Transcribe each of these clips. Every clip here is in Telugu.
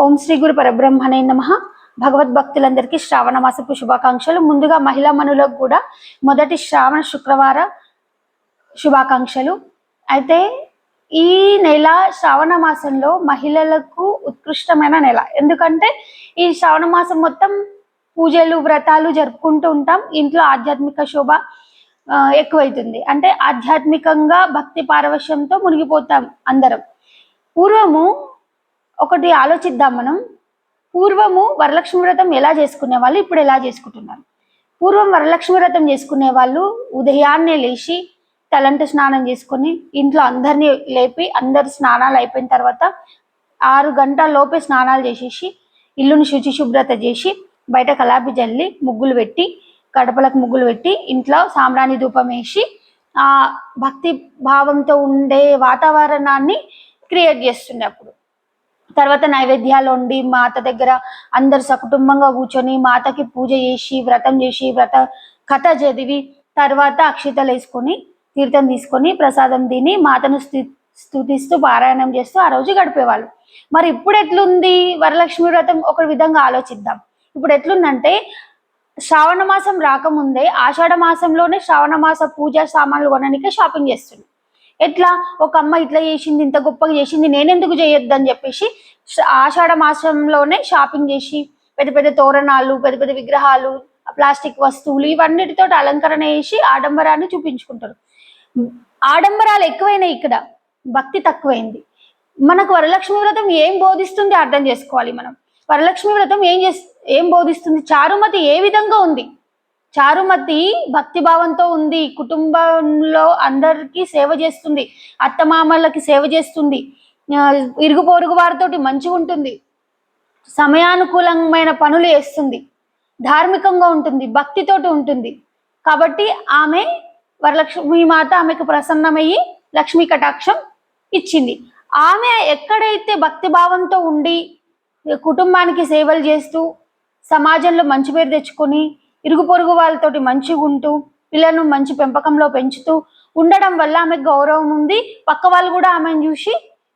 ఓం శ్రీ గురు పరబ్రహ్మణే నమ. భగవద్భక్తులందరికీ శ్రావణ మాసపు శుభాకాంక్షలు. ముందుగా మహిళా మనులకు కూడా మొదటి శ్రావణ శుక్రవార శుభాకాంక్షలు. అయితే ఈ నెల శ్రావణ మాసంలో మహిళలకు ఉత్కృష్టమైన నెల. ఎందుకంటే ఈ శ్రావణ మాసం మొత్తం పూజలు వ్రతాలు జరుపుకుంటూ ఉంటాం. ఇంట్లో ఆధ్యాత్మిక శోభ ఎక్కువైతుంది. అంటే ఆధ్యాత్మికంగా భక్తి పారవశ్యంతో మునిగిపోతాం అందరం. పూర్వము ఒకటి ఆలోచిద్దాం మనం. పూర్వము వరలక్ష్మి వ్రతం ఎలా చేసుకునే వాళ్ళు ఇప్పుడు ఎలా చేసుకుంటున్నారు? పూర్వం వరలక్ష్మి వ్రతం చేసుకునే వాళ్ళు ఉదయాన్నే లేచి తలంట స్నానం చేసుకొని ఇంట్లో అందరినీ లేపి అందరు స్నానాలు అయిపోయిన తర్వాత ఆరు గంటల లోపే స్నానాలు చేసేసి ఇల్లుని శుచి శుభ్రత చేసి బయట కలాపి జల్లి ముగ్గులు పెట్టి గడపలకు ముగ్గులు పెట్టి ఇంట్లో సాంబ్రాణి ధూపం వేసి ఆ భక్తి భావంతో ఉండే వాతావరణాన్ని క్రియేట్ చేస్తుండే అప్పుడు. తర్వాత నైవేద్యాలు వండి మాత దగ్గర అందరు సకుటుంబంగా కూర్చొని మాతకి పూజ చేసి వ్రతం చేసి వ్రత కథ చదివి తర్వాత అక్షితలు వేసుకొని తీర్థం తీసుకొని ప్రసాదం తిని మాతను స్థి స్థుతిస్తూ పారాయణం చేస్తూ ఆ రోజు గడిపేవాళ్ళు. మరి ఇప్పుడు ఎట్లుంది? వరలక్ష్మి వ్రతం ఒక విధంగా ఆలోచిద్దాం. ఇప్పుడు ఎట్లుందంటే శ్రావణ మాసం రాకముందే ఆషాఢ మాసంలోనే శ్రావణ మాస పూజా సామాన్లు కొనడానికి షాపింగ్ చేస్తుంది ఎట్లా? ఒక అమ్మ ఇట్లా చేసింది ఇంత గొప్పగా చేసింది నేనెందుకు చేయొద్దు అని చెప్పేసి ఆషాఢ మాసంలోనే షాపింగ్ చేసి పెద్ద పెద్ద తోరణాలు పెద్ద పెద్ద విగ్రహాలు ప్లాస్టిక్ వస్తువులు ఇవన్నిటితో అలంకరణ చేసి ఆడంబరాన్ని చూపించుకుంటారు. ఆడంబరాలు ఎక్కువైనాయి ఇక్కడ. భక్తి తక్కువైంది. మనకు వరలక్ష్మి వ్రతం ఏం బోధిస్తుంది అర్థం చేసుకోవాలి మనం. వరలక్ష్మి వ్రతం ఏం చేస్ ఏం బోధిస్తుంది? చారుమతి ఏ విధంగా ఉంది? చారుమతి భక్తి భావంతో ఉంది. కుటుంబంలో అందరికీ సేవ చేస్తుంది. అత్తమామలకి సేవ చేస్తుంది. ఇరుగు పొరుగు వారితోటి మంచిగా ఉంటుంది. సమయానుకూలమైన పనులు చేస్తుంది. ధార్మికంగా ఉంటుంది. భక్తితోటి ఉంటుంది. కాబట్టి ఆమె వరలక్ష్మి మాత ఆమెకు ప్రసన్నమయ్యి లక్ష్మీ కటాక్షం ఇచ్చింది. ఆమె ఎక్కడైతే భక్తి భావంతో ఉండి కుటుంబానికి సేవలు చేస్తూ సమాజంలో మంచి పేరు తెచ్చుకొని ఇరుగు పొరుగు వాళ్ళతోటి మంచిగా ఉంటూ పిల్లలను మంచి పెంపకంలో పెంచుతూ ఉండడం వల్ల ఆమెకు గౌరవం ఉంది. పక్క వాళ్ళు కూడా ఆమెను చూసి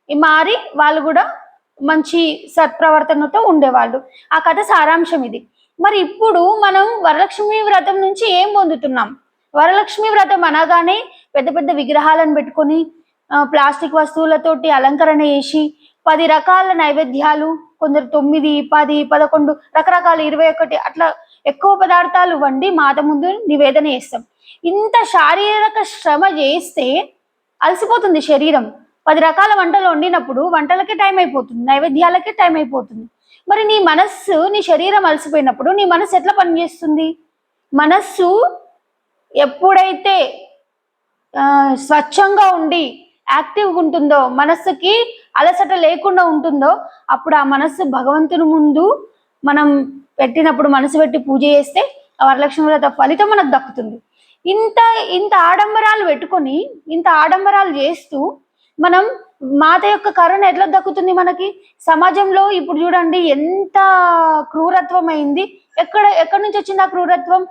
మారి వాళ్ళు కూడా మంచి సత్ప్రవర్తనతో ఉండేవాళ్ళు. ఆ కథ సారాంశం ఇది. మరి ఇప్పుడు మనం వరలక్ష్మి వ్రతం నుంచి ఏం పొందుతున్నాం? వరలక్ష్మి వ్రతం అనగానే పెద్ద పెద్ద విగ్రహాలను పెట్టుకొని ప్లాస్టిక్ వస్తువులతోటి అలంకరణ చేసి పది రకాల నైవేద్యాలు కొందరు తొమ్మిది పది పదకొండు రకరకాల ఇరవై ఒకటి అట్లా ఎక్కువ పదార్థాలు వండి మాత ముందు నివేదన చేస్తాం. ఇంత శారీరక శ్రమ చేస్తే అలసిపోతుంది శరీరం. పది రకాల వంటలు వండినప్పుడు వంటలకే టైం అయిపోతుంది నైవేద్యాలకే టైం అయిపోతుంది. మరి నీ మనస్సు నీ శరీరం అలసిపోయినప్పుడు నీ మనస్సు ఎట్లా పనిచేస్తుంది? మనస్సు ఎప్పుడైతే స్వచ్ఛంగా ఉండి యాక్టివ్గా ఉంటుందో మనస్సుకి అలసట లేకుండా ఉంటుందో అప్పుడు ఆ మనస్సు భగవంతుని ముందు మనం పెట్టినప్పుడు మనసు పెట్టి పూజ చేస్తే ఆ వరలక్ష్మి వ్రత ఫలితం మనకు దక్కుతుంది. ఇంత ఇంత ఆడంబరాలు పెట్టుకొని ఇంత ఆడంబరాలు చేస్తూ మనం మాత యొక్క కరుణ ఎట్లా దక్కుతుంది మనకి? సమాజంలో ఇప్పుడు చూడండి ఎంత క్రూరత్వం అయింది ఎక్కడ ఎక్కడి నుంచి వచ్చింది ఆ క్రూరత్వం?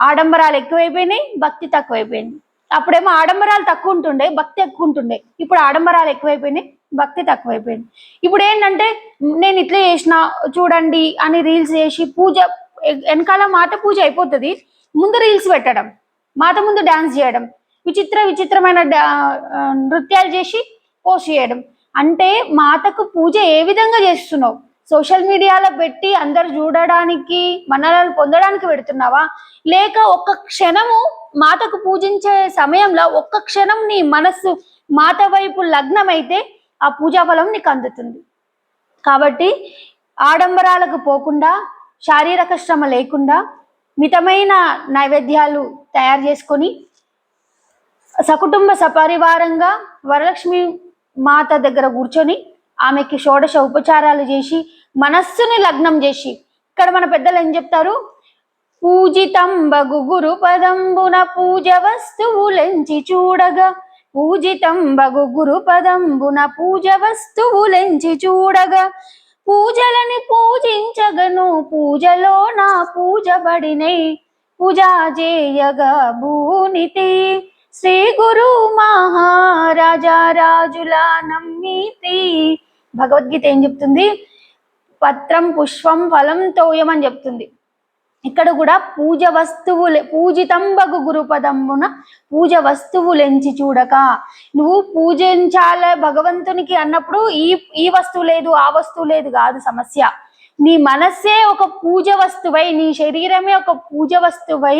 ఆడంబరాలు ఎక్కువైపోయినాయి భక్తి తక్కువైపోయింది. అప్పుడేమో ఆడంబరాలు తక్కువ ఉంటుండే భక్తి ఎక్కువ ఉంటుండే ఇప్పుడు ఆడంబరాలు ఎక్కువైపోయినాయి భక్తి తక్కువైపోయింది. ఇప్పుడు ఏంటంటే నేను ఇట్లా చేసిన చూడండి అని రీల్స్ చేసి పూజ వెనకాల మాత పూజ అయిపోతుంది ముందు రీల్స్ పెట్టడం మాత ముందు డాన్స్ చేయడం విచిత్ర విచిత్రమైన డా- నృత్యాలు చేసి పోస్ట్ చేయడం. అంటే మాతకు పూజ ఏ విధంగా చేస్తున్నావు? సోషల్ మీడియాలో పెట్టి అందరు చూడడానికి మనలను పొందడానికి పెడుతున్నావా? లేక ఒక్క క్షణము మాతకు పూజించే సమయంలో ఒక్క క్షణం నీ మనస్సు మాత వైపు లగ్నమైతే ఆ పూజా ఫలం నీకు అందుతుంది. కాబట్టి ఆడంబరాలకు పోకుండా శారీరక శ్రమ లేకుండా మితమైన నైవేద్యాలు తయారు చేసుకొని సకుటుంబ సపరివారంగా వరలక్ష్మి మాత దగ్గర కూర్చొని ఆమెకి షోడశ ఉపచారాలు చేసి మనస్సుని లగ్నం చేసి. ఇక్కడ మన పెద్దలు ఏం చెప్తారు? పూజితం బగు గురు పదంబున పూజ వస్తువులెంచి చూడగా. పూజితం బగు గురు పదంబున పూజ వస్తువులెంచి చూడగా. పూజలని పూజించగను పూజలో నా పూజబడినై పూజా చేయగా భూనితి. శ్రీ గురు మహారాజా రాజుల నమ్మితి. భగవద్గీత ఏం చెప్తుంది? పత్రం పుష్పం ఫలం తోయమని చెప్తుంది. ఇక్కడ కూడా పూజ వస్తువులే పూజితంబగు గురుపదమున పూజ వస్తువులెంచి చూడక. నువ్వు పూజించాల భగవంతునికి అన్నప్పుడు ఈ ఈ వస్తువు లేదు ఆ వస్తువు లేదు కాదు సమస్య. నీ మనస్సే ఒక పూజ వస్తువై నీ శరీరమే ఒక పూజ వస్తువై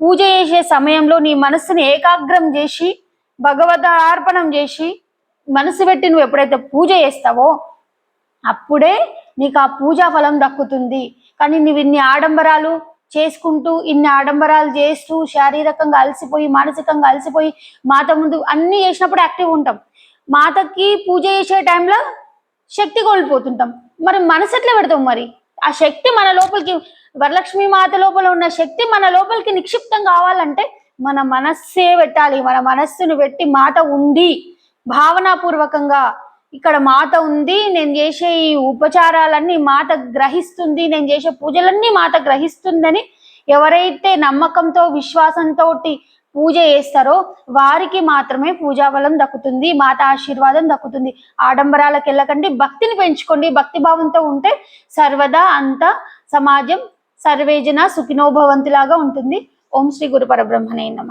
పూజ చేసే సమయంలో నీ మనస్సుని ఏకాగ్రం చేసి భగవద్ అర్పణం చేసి మనసు పెట్టి నువ్వు ఎప్పుడైతే పూజ చేస్తావో అప్పుడే నీకు ఆ పూజా ఫలం దక్కుతుంది. కానీ నువ్వు ఇన్ని ఆడంబరాలు చేసుకుంటూ ఇన్ని ఆడంబరాలు చేస్తూ శారీరకంగా అలసిపోయి మానసికంగా అలసిపోయి మాత ముందు అన్ని చేసినప్పుడు యాక్టివ్ ఉంటాం. మాతకి పూజ చేసే టైంలో శక్తి కోల్పోతుంటాం. మరి మనసు ఎట్లా పెడతాం మరి? ఆ శక్తి మన లోపలికి వరలక్ష్మి మాత లోపల ఉన్న శక్తి మన లోపలికి నిక్షిప్తం కావాలంటే మన మనస్సే పెట్టాలి. మన మనస్సును పెట్టి మాత ఉంది భావనాపూర్వకంగా ఇక్కడ మాత ఉంది నేను చేసే ఈ ఉపచారాలన్నీ మాత గ్రహిస్తుంది నేను చేసే పూజలన్నీ మాత గ్రహిస్తుందని ఎవరైతే నమ్మకంతో విశ్వాసంతో పూజ చేస్తారో వారికి మాత్రమే పూజాబలం దక్కుతుంది మాత ఆశీర్వాదం దక్కుతుంది. ఆడంబరాలకు వెళ్ళకండి భక్తిని పెంచుకోండి భక్తి భావంతో ఉంటే సర్వదా అంత సమాజం సర్వేజన సుఖినోభవంతులాగా ఉంటుంది. ఓం శ్రీ గురు పరబ్రహ్మణే నమ.